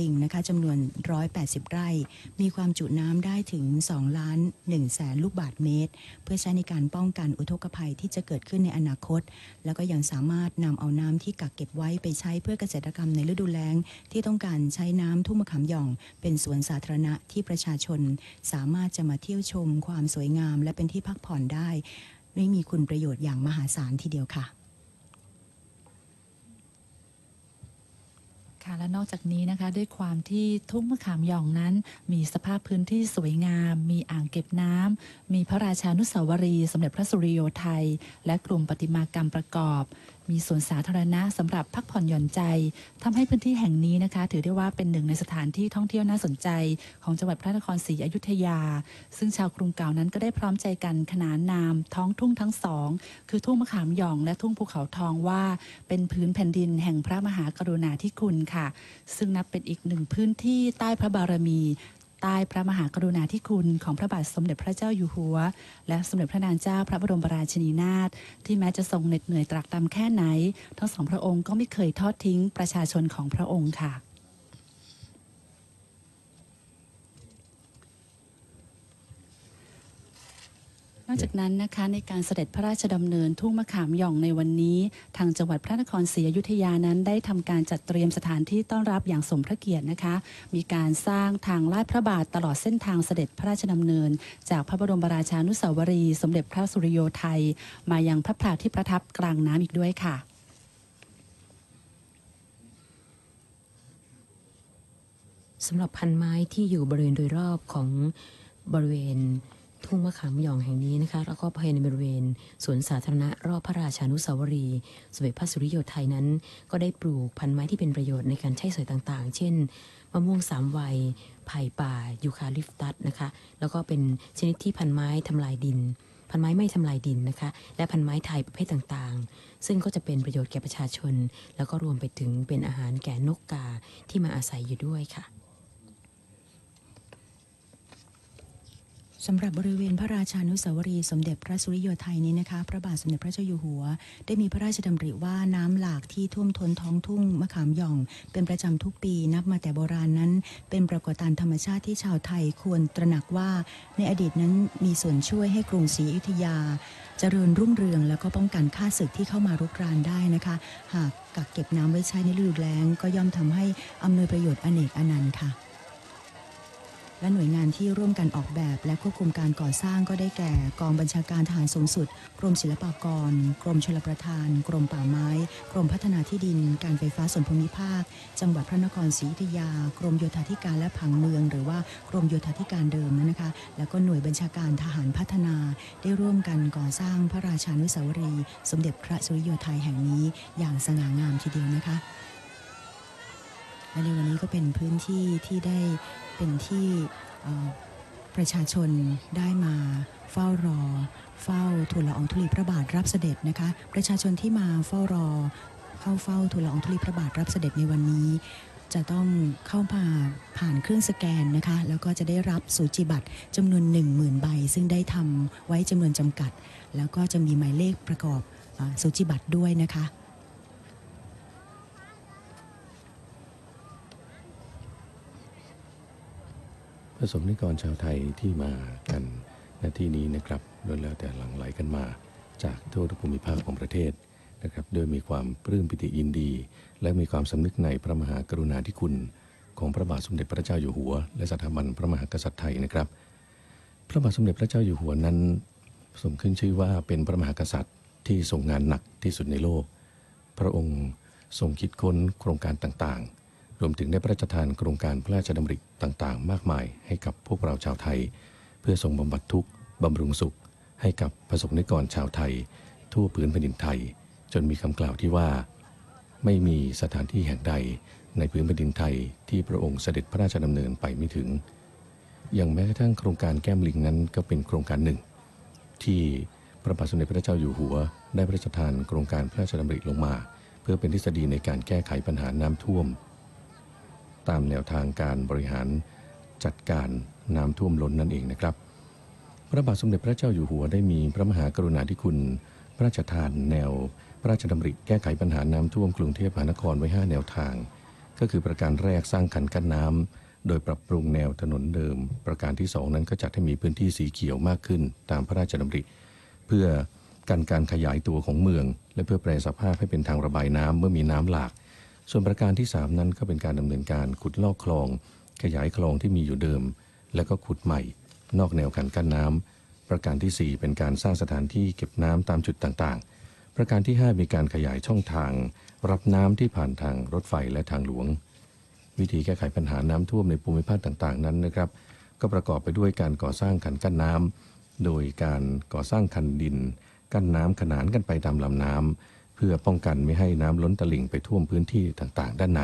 ลิงนะคะจำนวน 180 ไร่ มีความจุน้ำได้ถึง 2 ล้าน1แสนลูกบาทเมตร เพื่อใช้ในการป้องกันอุทกภัยที่จะเกิดขึ้นในอนาคต แล้วก็ยังสามารถนำเอาน้ำที่กักเก็บไว้ไปใช้เพื่อเกษตรกรรมในฤดูแล้ง ที่ต้องการใช้น้ำทุ่งมะขามหย่อง เป็นสวนสาธารณะที่ประชาชน สามารถจะมาเที่ยวชมความสวยงาม และเป็นที่พักผ่อนได้ไม่มีคุณประโยชน์อย่างมหาศาลทีเดียวค่ะ ค่ะ และนอกจากนี้นะคะด้วยความที่ทุ่งมะขามหย่องนั้น มีสภาพพื้นที่สวยงาม มีอ่างเก็บน้ำมีพระราชานุสาวรีย์สมเด็จพระสุริโยไทย และกลุ่มประติมากรรมประกอบ มีสวนสาธารณะสำหรับพักผ่อนหย่อนใจทำให้พื้นที่แห่งนี้นะคะ ถือได้ว่าเป็นหนึ่งในสถานที่ท่องเที่ยวน่าสนใจ ของจังหวัดพระนครศรีอยุธยา ซึ่งชาวกรุงเก่านั้นก็ได้พร้อมใจกันขนานนาม ท้องทุ่งทั้งสอง คือทุ่งมะขามหย่องและทุ่งภูเขาทองว่า เป็นพื้นแผ่นดินแห่งพระมหากรุณาธิคุณค่ะ ซึ่งนับเป็นอีกหนึ่งพื้นที่ใต้พระบารมี ใต้พระมหากรุณาธิคุณของพระบาทสมเด็จพระเจ้าอยู่หัว และสมเด็จพระนางเจ้าพระบรมราชินีนาถที่แม้จะทรงเหน็ดเหนื่อยตรากตรำแค่ไหน ทั้งสองพระองค์ก็ไม่เคยทอดทิ้งประชาชนของพระองค์ค่ะ นอกจากนั้นนะคะในการเสด็จพระราชดำเนินทุ่งมะขามหย่องในวันนี้ ทางจังหวัดพระนครศรีอยุธยานั้น ได้ทำการจัดเตรียมสถานที่ต้อนรับอย่างสมพระเกียรตินะคะ มีการสร้างทางลาดพระบาทตลอดเส้นทางเสด็จพระราชดำเนิน จากพระบรมราชานุสาวรีย์สมเด็จพระสุริโยไทย มายังพระพลาที่ประทับกลางน้ำอีกด้วยค่ะสำหรับพันไม้ที่อยู่บริเวณโดยรอบของบริเวณ ทุ่งมะขามหย่องแห่งนี้นะคะแล้วก็ภายในบริเวณสวนสาธารณะรอบพระราชานุสาวรีย์สมเด็จพระสุริโยไทยนั้น ก็ได้ปลูกพันธุ์ไม้ที่เป็นประโยชน์ในการใช้สอยต่างๆ เช่นมะม่วงสามวัยไผ่ป่ายูคาลิปตัสนะคะ แล้วก็เป็นชนิดที่พันไม้ทำลายดิน พันไม้ไม่ทำลายดินนะคะ และพันไม้ไทยประเภทต่างๆ ซึ่งก็จะเป็นประโยชน์แก่ประชาชน แล้วก็รวมไปถึงเป็นอาหารแก่นกกาที่มาอาศัยอยู่ด้วยค่ะ สำหรับบริเวณพระราชานุสาวรีสมเด็จพระสุริโยไทยนี้นะคะ พระบาทสมเด็จพระเจ้าอยู่หัว ได้มีพระราชดำริว่าน้ำหลากที่ท่วมท้นท้องทุ่งมะขามหย่อง เป็นประจำทุกปีนับมาแต่โบราณนั้น เป็นปรากฏการณ์ธรรมชาติที่ชาวไทยควรตระหนักว่า ในอดีตนั้นมีส่วนช่วยให้กรุงศรีอยุธยาเจริญรุ่งเรืองแล้วก็ป้องกันข้าศึกที่เข้ามารุกรานได้นะคะ หากกักเก็บน้ำไว้ใช้ในฤดูแล้ง ก็ย่อมทำให้อำนวยประโยชน์อเนกอนันต์ค่ะ และหน่วยงานที่ร่วมกันออกแบบ และควบคุมการก่อสร้างก็ได้แก่ กองบัญชาการทหารสูงสุด กรมศิลปากร กรมชลประทาน กรมป่าไม้ กรมพัฒนาที่ดิน การไฟฟ้าส่วนภูมิภาค จังหวัดพระนครศรีอยุธยา กรมโยธาธิการและผังเมือง หรือว่ากรมโยธาธิการเดิมนะคะ แล้วก็หน่วยบัญชาการทหารพัฒนา ได้ร่วมกันก่อสร้างพระราชานุสาวรีย์สมเด็จพระสุริโยไทยแห่งนี้ อย่างสง่างามทีเดียวนะคะและในวันนี้ก็เป็นพื้นที่ที่ได้ เป็นที่ประชาชนได้มาเฝ้ารอ เฝ้าทูลละอองธุลีพระบาทรับเสด็จนะคะ ประชาชนที่มาเฝ้ารอ เข้าเฝ้าทูลละอองธุลีพระบาทรับเสด็จในวันนี้ จะต้องเข้ามาผ่านเครื่องสแกนนะคะ แล้วก็จะได้รับสูจิบัตรจำนวน 10,000 ใบ ซึ่งได้ทำไว้จำนวนจำกัด แล้วก็จะมีหมายเลขประกอบสูจิบัตรด้วยนะคะ ประสบนิกรชาวไทยที่มากันณที่นี้นะครับล้วนแล้วแต่หลั่งไหลกันมา จากทั่วทุกภูมิภาคของประเทศนะครับโดยมีความปลื้มปิติยินดี และมีความสำนึกในพระมหากรุณาธิคุณ ของพระบาทสมเด็จพระเจ้าอยู่หัว และสถาบันพระมหากษัตริย์ไทยนะครับ พระบาทสมเด็จพระเจ้าอยู่หัวนั้นสมขึ้นชื่อว่าเป็นพระมหากษัตริย์ที่ทรงงานหนักที่สุดในโลก พระองค์ทรงคิดค้นโครงการต่างๆ รวมถึงได้พระราชทานโครงการพระราชดำริต่างๆ มากมายให้กับพวกเราชาวไทย เพื่อทรงบำบัดทุกข์บำรุงสุข ให้กับประสบนิกรชาวไทย ทั่วผืนแผ่นดินไทย จนมีคำกล่าวที่ว่า ไม่มีสถานที่แห่งใดในพื้นแผ่นดินไทยที่พระองค์เสด็จพระราชดำเนินไปไม่ถึง อย่างแม้กระทั่งโครงการแก้มลิงนั้นก็เป็นโครงการหนึ่ง ที่พระบาทสมเด็จพระเจ้าอยู่หัว ได้พระราชทานโครงการพระราชดำริลงมา เพื่อเป็นทฤษฎีในการแก้ไขปัญหาน้ำท่วม ตามแนวทางการบริหารจัดการน้ำท่วมล้นนั่นเองนะครับ พระบาทสมเด็จพระเจ้าอยู่หัวได้มีพระมหากรุณาธิคุณ พระราชทานแนว พระราชดำริแก้ไขปัญหาน้ำท่วมกรุงเทพมหานครไว้ 5 แนวทาง ก็คือประการแรกสร้างคันกั้นน้ำโดยปรับปรุงแนวถนนเดิม ประการที่สองนั้นก็จัดให้มีพื้นที่สีเขียวมากขึ้น ตามพระราชดำริ เพื่อกันการขยายตัวของเมือง และเพื่อแปลสภาพให้เป็นทางระบายน้ำเมื่อมีน้ำหลาก ส่วนประการที่ 3 นั้นก็เป็นการดำเนินการขุดลอกคลอง ขยายคลองที่มีอยู่เดิม แล้วก็ขุดใหม่ นอกแนวคันกั้นน้ำประการทีสี่ 4 เป็นการสร้างสถานที่เก็บน้ำตามจุดต่างๆ ประการที่ 5 มีการขยายช่องทาง รับน้ำที่ผ่านทางรถไฟและทางหลวง วิธีแก้ไขปัญหาน้ำท่วมในภูมิภาคต่างๆ นั้นนะครับ ก็ประกอบไปด้วยการก่อสร้างคันกั้นน้ำโดยการก่อสร้างคันดิน กั้นน้ำขนานกันไปตามลำน้ำ เพื่อป้องกันไม่ให้น้ำล้นตลิ่งไปท่วมพื้นที่ต่างๆ ด้านใน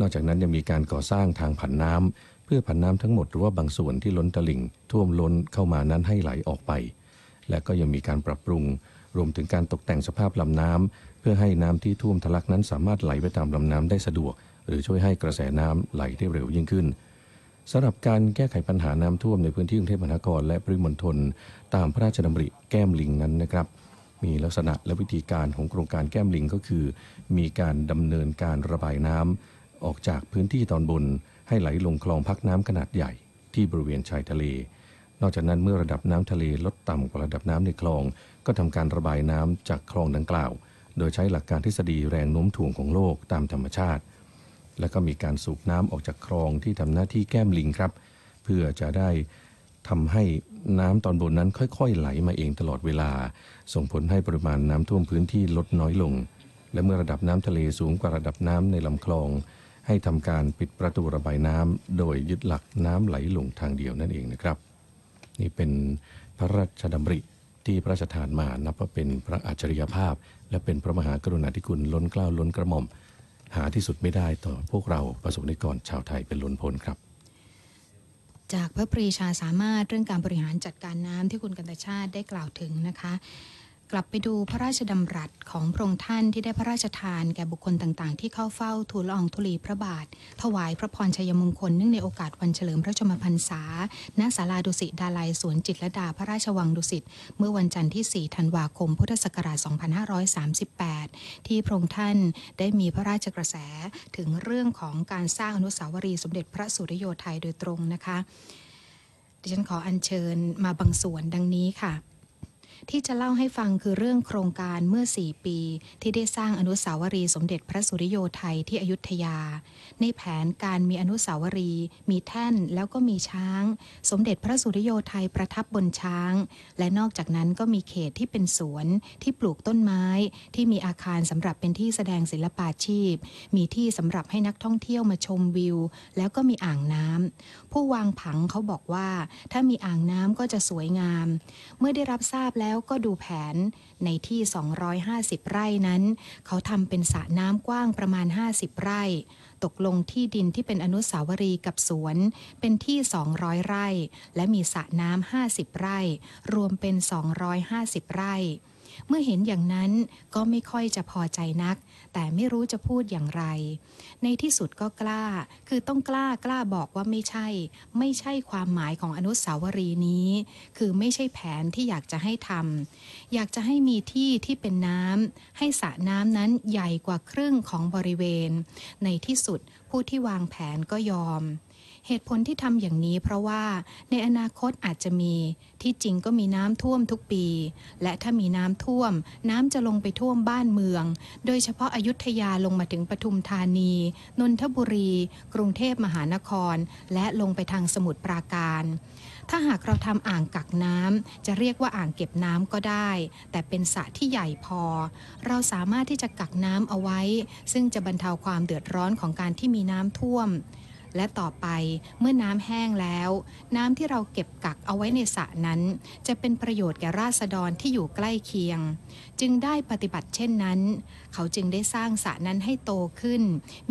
นอกจากนั้นยังมีการก่อสร้างทางผันน้ำเพื่อผันน้ำทั้งหมดหรือว่าบางส่วนที่ล้นตลิ่งท่วมล้นเข้ามานั้นให้ไหลออกไป และก็ยังมีการปรับปรุง รวมถึงการตกแต่งสภาพลำน้ำเพื่อให้น้ำที่ท่วมทะลักนั้นสามารถไหลไปตามลำน้ำได้สะดวก หรือช่วยให้กระแสน้ำไหลได้เร็วยิ่งขึ้นสำหรับการแก้ไขปัญหาน้ำท่วมในพื้นที่กรุงเทพมหานครและปริมณฑลตามพระราชดำริแก้มลิงนั้นนะครับ มีลักษณะและวิธีการของโครงการแก้มลิงก็คือ มีการดำเนินการระบายน้ำออกจากพื้นที่ตอนบน ให้ไหลลงคลองพักน้ำขนาดใหญ่ ที่บริเวณชายทะเล นอกจากนั้นเมื่อระดับน้ำทะเลลดต่ำกว่าระดับน้ำในคลอง ก็ทำการระบายน้ำจากคลองดังกล่าว โดยใช้หลักการทฤษฎีแรงโน้มถ่วงของโลกตามธรรมชาติ แล้วก็มีการสูบน้ำออกจากคลองที่ทำหน้าที่แก้มลิงครับ เพื่อจะได้ ทำให้น้ำตอนบนนั้นค่อยๆ ไหลมาเองตลอดเวลา ส่งผลให้ปริมาณน้ำท่วมพื้นที่ลดน้อยลง และเมื่อระดับน้ำทะเลสูงกว่าระดับน้ำในลำคลอง ให้ทำการปิดประตูระบายน้ำโดยยึดหลักน้ำไหลลงทางเดียวนั่นเองนะครับ นี่เป็นพระราชดำริที่พระราชทานมานับว่าเป็นพระอัจฉริยภาพ และเป็นพระมหากรุณาธิคุณล้นเกล้าล้นกระหม่อม หาที่สุดไม่ได้ต่อพวกเราประสบนิกรชาวไทยเป็นล้นพ้นครับ จากพระปรีชาสามารถเรื่องการบริหารจัดการน้ำที่คุณกันตชาติได้กล่าวถึงนะคะ กลับไปดูพระราชดำรัสของพระองค์ท่านที่ได้พระราชทานแก่บุคคลต่างๆ ที่เข้าเฝ้าทูลละอองธุลีพระบาท ถวายพระพรชัยมงคลเนื่องในโอกาสวันเฉลิมพระชนมพรรษา ณ ศาลาดุสิตดาลัยสวนจิตรดาพระราชวังดุสิต เมื่อวันจันทร์ที่ 4 ธันวาคม พุทธศักราช 2538 ที่พระองค์ท่านได้มีพระราชกระแสถึงเรื่องของการสร้างอนุสาวรีย์สมเด็จพระสุริโยไทยโดยตรงนะคะ ดิฉันขออัญเชิญมาบางส่วนดังนี้ค่ะ ที่จะเล่าให้ฟังคือเรื่องโครงการเมื่อ 4 ปี ที่ได้สร้างอนุสาวรีย์สมเด็จพระสุริโยไทยที่อยุธยา ในแผนการมีอนุสาวรีย์มีแท่นแล้วก็มีช้าง สมเด็จพระสุริโยไทยประทับบนช้าง และนอกจากนั้นก็มีเขตที่เป็นสวนที่ปลูกต้นไม้ ที่มีอาคารสำหรับเป็นที่แสดงศิลปาชีพ มีที่สำหรับให้นักท่องเที่ยวมาชมวิว แล้วก็มีอ่างน้ำผู้วางผังเขาบอกว่า ถ้ามีอ่างน้ำก็จะสวยงาม เมื่อได้รับทราบแล้วแล้วก็ดูแผนในที่ 250 ไร่นั้น เขาทำเป็นสระน้ำกว้างประมาณ 50 ไร่ ตกลงที่ดินที่เป็นอนุสาวรีย์กับสวน เป็นที่ 200 ไร่ และมีสระน้ำ50 ไร่ รวมเป็น 250 ไร่ เมื่อเห็นอย่างนั้นก็ไม่ค่อยจะพอใจนัก แต่ไม่รู้จะพูดอย่างไร ในที่สุดก็กล้า คือต้องกล้ากล้าบอกว่าไม่ใช่ ไม่ใช่ความหมายของอนุสาวรีย์นี้ คือไม่ใช่แผนที่อยากจะให้ทำอยากจะให้มีที่ที่เป็นน้ำให้สระน้ำนั้นใหญ่กว่าครึ่งของบริเวณ ในที่สุดผู้ที่วางแผนก็ยอม เหตุผลที่ทำอย่างนี้เพราะว่าในอนาคตอาจจะมีที่จริงก็มีน้ำท่วมทุกปี และถ้ามีน้ำท่วม น้ำจะลงไปท่วมบ้านเมือง โดยเฉพาะอายุทยาลงมาถึงปทุมธานี นนทบุรี กรุงเทพมหานคร และลงไปทางสมุทรปราการ ถ้าหากเราทำอ่างกักน้ำจะเรียกว่าอ่างเก็บน้ำก็ได้ แต่เป็นสระที่ใหญ่พอ เราสามารถที่จะกักน้ำเอาไว้ ซึ่งจะบรรเทาความเดือดร้อนของการที่มีน้ำท่วม และต่อไปเมื่อน้ำแห้งแล้ว น้ำที่เราเก็บกักเอาไว้ในสระนั้น จะเป็นประโยชน์แก่ราษฎรที่อยู่ใกล้เคียง จึงได้ปฏิบัติเช่นนั้น เขาจึงได้สร้างสระนั้นให้โตขึ้น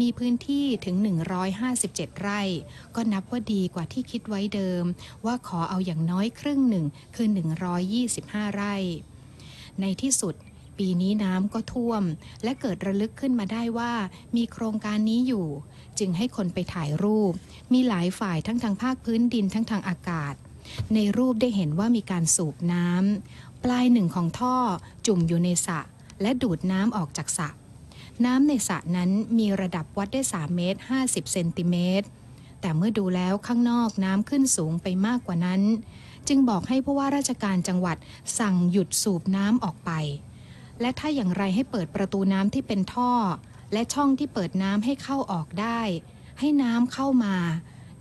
มีพื้นที่ถึง 157 ไร่ ก็นับว่าดีกว่าที่คิดไว้เดิม ว่าขอเอาอย่างน้อยครึ่งหนึ่งคือ 125 ไร่ ในที่สุด ปีนี้น้ำก็ท่วม และเกิดระลึกขึ้นมาได้ว่า มีโครงการนี้อยู่ จึงให้คนไปถ่ายรูป มีหลายฝ่ายทั้งทางภาคพื้นดินทั้งทางอากาศ ในรูปได้เห็นว่ามีการสูบน้ำปลายหนึ่งของท่อจุ่มอยู่ในสระและดูดน้ำออกจากสระน้ำในสระนั้นมีระดับวัดได้ 3 เมตร 50 เซนติเมตร แต่เมื่อดูแล้วข้างนอกน้ำขึ้นสูงไปมากกว่านั้น จึงบอกให้ผู้ว่าราชการจังหวัดสั่งหยุดสูบน้ำออกไป และถ้าอย่างไรให้เปิดประตูน้ำที่เป็นท่อ และช่องที่เปิดน้ำให้เข้าออกได้ ให้น้ำเข้ามา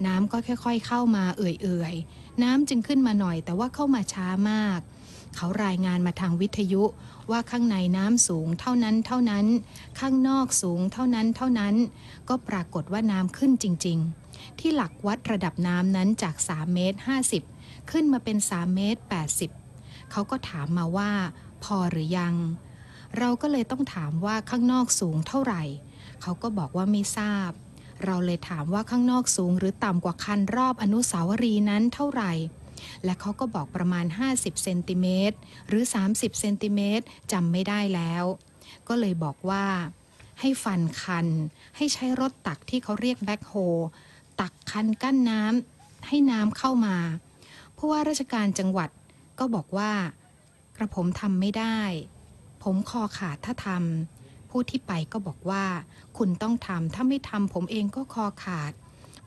น้ำก็ค่อยๆเข้ามาเอื่อยๆ น้ำจึงขึ้นมาหน่อยแต่ว่าเข้ามาช้ามาก เขารายงานมาทางวิทยุว่าข้างในน้ำสูงเท่านั้นเท่านั้น ข้างนอกสูงเท่านั้นเท่านั้น ก็ปรากฏว่าน้ำขึ้นจริง ๆ ที่หลักวัดระดับน้ำนั้นจาก3เมตร50 ขึ้นมาเป็น3เมตร80 เขาก็ถามมาว่า พอหรือยัง เราก็เลยต้องถามว่าข้างนอกสูงเท่าไหร่ เขาก็บอกว่าไม่ทราบ เราเลยถามว่าข้างนอกสูงหรือต่ำกว่าคันรอบอนุสาวรีย์นั้นเท่าไหร่ และเขาก็บอกประมาณ 50เซนติเมตรหรือ 30เซนติเมตรจำไม่ได้แล้ว ก็เลยบอกว่า ให้ฟันคัน ให้ใช้รถตักที่เขาเรียกแบ็คโฮตักคันกั้นน้ำให้น้ำเข้ามาผู้ว่าราชการจังหวัดก็บอกว่ากระผมทำไม่ได้ ผมคอขาดถ้าทำผู้ที่ไปก็บอกว่า คุณต้องทำถ้าไม่ทำผมเองก็คอขาด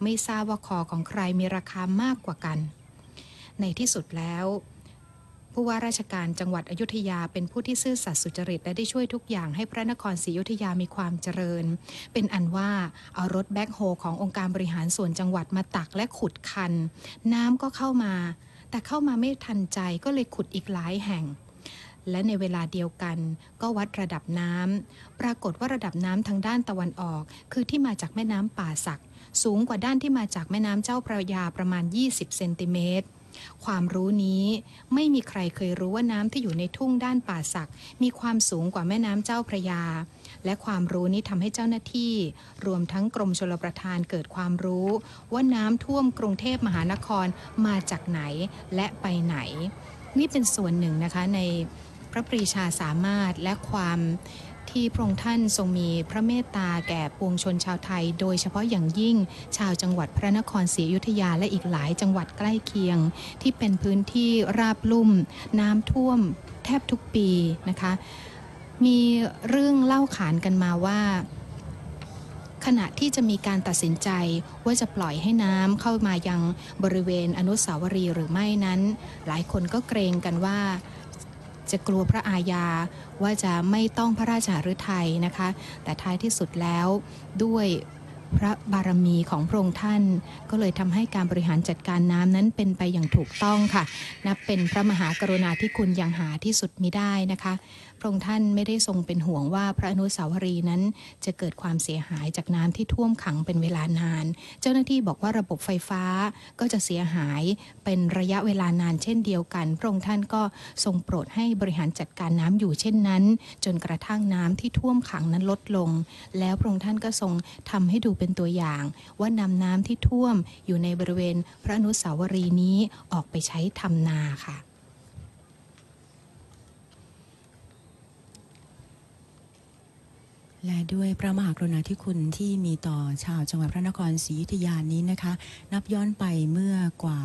ไม่ทราบว่าคอของใครมีราคามากกว่ากัน ในที่สุดแล้วผู้ว่าราชการจังหวัดอยุธยาเป็นผู้ที่ซื่อสัตย์สุจริตและได้ช่วยทุกอย่างให้พระนครศรีอยุธยามีความเจริญ เป็นอันว่าเอารถแบ็คโฮขององค์การบริหารส่วนจังหวัดมาตักและขุดคัน น้ำก็เข้ามา แต่เข้ามาไม่ทันใจก็เลยขุดอีกหลายแห่ง และในเวลาเดียวกัน ก็วัดระดับน้ำปรากฏว่าระดับน้ำทางด้านตะวันออก คือที่มาจากแม่น้ำป่าสัก สูงกว่าด้านที่มาจากแม่น้ำเจ้าพระยาประมาณ 20 เซนติเมตรความรู้นี้ไม่มีใครเคยรู้ว่าน้ำที่อยู่ในทุ่งด้านป่าสักมีความสูงกว่าแม่น้ำเจ้าพระยา และความรู้นี้ทำให้เจ้าหน้าที่ รวมทั้งกรมชลประทานเกิดความรู้ ว่าน้ำท่วมกรุงเทพมหานครมาจากไหนและไปไหน นี่เป็นส่วนหนึ่งนะคะใน พระปรีชาสามารถและความที่พระองค์ท่านทรงมีพระเมตตาแก่ปวงชนชาวไทย โดยเฉพาะอย่างยิ่งชาวจังหวัดพระนครศรีอยุธยาและอีกหลายจังหวัดใกล้เคียง ที่เป็นพื้นที่ราบลุ่ม น้ำท่วมแทบทุกปีนะคะ มีเรื่องเล่าขานกันมาว่าขณะที่จะมีการตัดสินใจว่าจะปล่อยให้น้ำเข้ามายังบริเวณอนุสาวรีย์หรือไม่นั้น หลายคนก็เกรงกันว่า จะกลัวพระอาญาว่าจะไม่ต้องพระราชาฤทัยนะคะ แต่ท้ายที่สุดแล้วด้วยพระบารมีของพระองค์ท่าน ก็เลยทำให้การบริหารจัดการน้ำนั้นเป็นไปอย่างถูกต้องค่ะ นับเป็นพระมหากรุณาธิคุณอย่างหาที่สุดมิได้นะคะพระองค์ท่านไม่ได้ทรงเป็นห่วงว่าพระอนุสาวรีย์นั้น จะเกิดความเสียหายจากน้ำที่ท่วมขังเป็นเวลานาน เจ้าหน้าที่บอกว่าระบบไฟฟ้าก็จะเสียหายเป็นระยะเวลานานเช่นเดียวกัน พระองค์ท่านก็ทรงโปรดให้บริหารจัดการน้ำอยู่เช่นนั้น จนกระทั่งน้ำที่ท่วมขังนั้นลดลง แล้วพระองค์ท่านก็ทรงทำให้ดูเป็นตัวอย่าง ว่านำน้ำที่ท่วมอยู่ในบริเวณพระอนุสาวรีย์นี้ออกไปใช้ทำนาค่ะ และด้วยพระมหากรุณาธิคุณที่มีต่อชาวจังหวัดพระนครศรีอยุธยานี้นะคะ นับย้อนไปเมื่อกว่า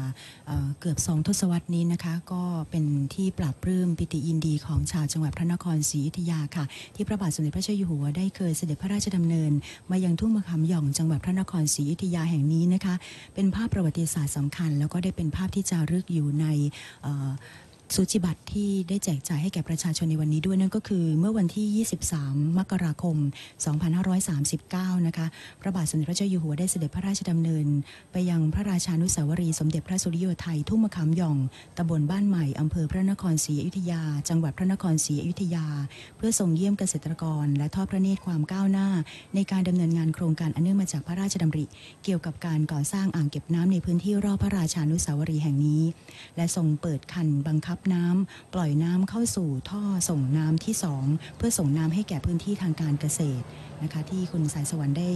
เเกือบสองทศวรรษนี้นะคะ ก็เป็นที่ปราบปลื้มปิติยินดีของชาวจังหวัดพระนครศรีอยุธยาค่ะ ที่พระบาทสมเด็จพระเจ้าอยู่หัวได้เคยเสด็จพระราชดำเนิน มายังทุ่งมะขามหย่องจังหวัดพระนครศรีอยุธยาแห่งนี้นะคะ เป็นภาพประวัติศาสตร์สำคัญ แล้วก็ได้เป็นภาพที่จารึกอยู่ใน สูจิบัตรที่ได้แจกจ่ายให้แก่ประชาชนในวันนี้ด้วยนั่นก็คือเมื่อวันที่ 23 มกราคม 2539 นะคะ พระบาทสมเด็จพระเจ้าอยู่หัวได้เสด็จพระราชดำเนิน ไปยังพระราชานุสาวรีย์สมเด็จพระสุริโยไทยทุ่งมะขามหย่อง ตำบลบ้านใหม่ อำเภอพระนครศรีอยุธยา จังหวัดพระนครศรีอยุธยา เพื่อทรงเยี่ยมเกษตรกร และทอดพระเนตรความก้าวหน้า ในการดำเนินงานโครงการอันเนื่องมาจากพระราชดำริ เกี่ยวกับการก่อสร้างอ่างเก็บน้ำในพื้นที่รอบพระราชานุสาวรีย์แห่งนี้ และทรงเปิดคันบังคับับน้ำปล่อยน้ำเข้าสู่ท่อส่งน้ำที่ 2 เพื่อส่งน้ำให้แก่พื้นที่ทางการเกษตรนะคะที่คุณสายสวรรค์ได้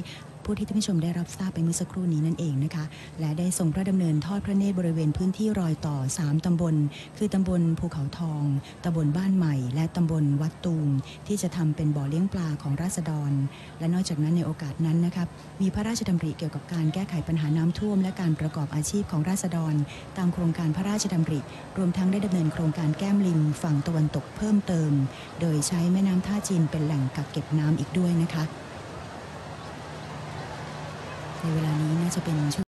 ผู้ที่ท่านผู้ชมได้รับทราบไปเมื่อสักครู่นี้นั่นเองนะคะ และได้ทรงพระดำเนินทอดพระเนตรบริเวณพื้นที่รอยต่อ 3 ตำบล คือตำบลภูเขาทองตำบลบ้านใหม่ และตำบลวัดตูมที่จะทำเป็นบ่อเลี้ยงปลาของราษฎร และนอกจากนั้นในโอกาสนั้นนะครับมีพระราชดำริเกี่ยวกับการแก้ไขปัญหาน้ำท่วม และการประกอบอาชีพของราษฎร ตามโครงการพระราชดำริ รวมทั้งได้ดำเนินโครงการแก้มลิงฝั่งตะวันตกเพิ่มเติม โดยใช้แม่น้ำท่าจีนเป็นแหล่งกักเก็บน้ำอีกด้วยนะคะ ในเวลานี้น่าจะเป็นช่วง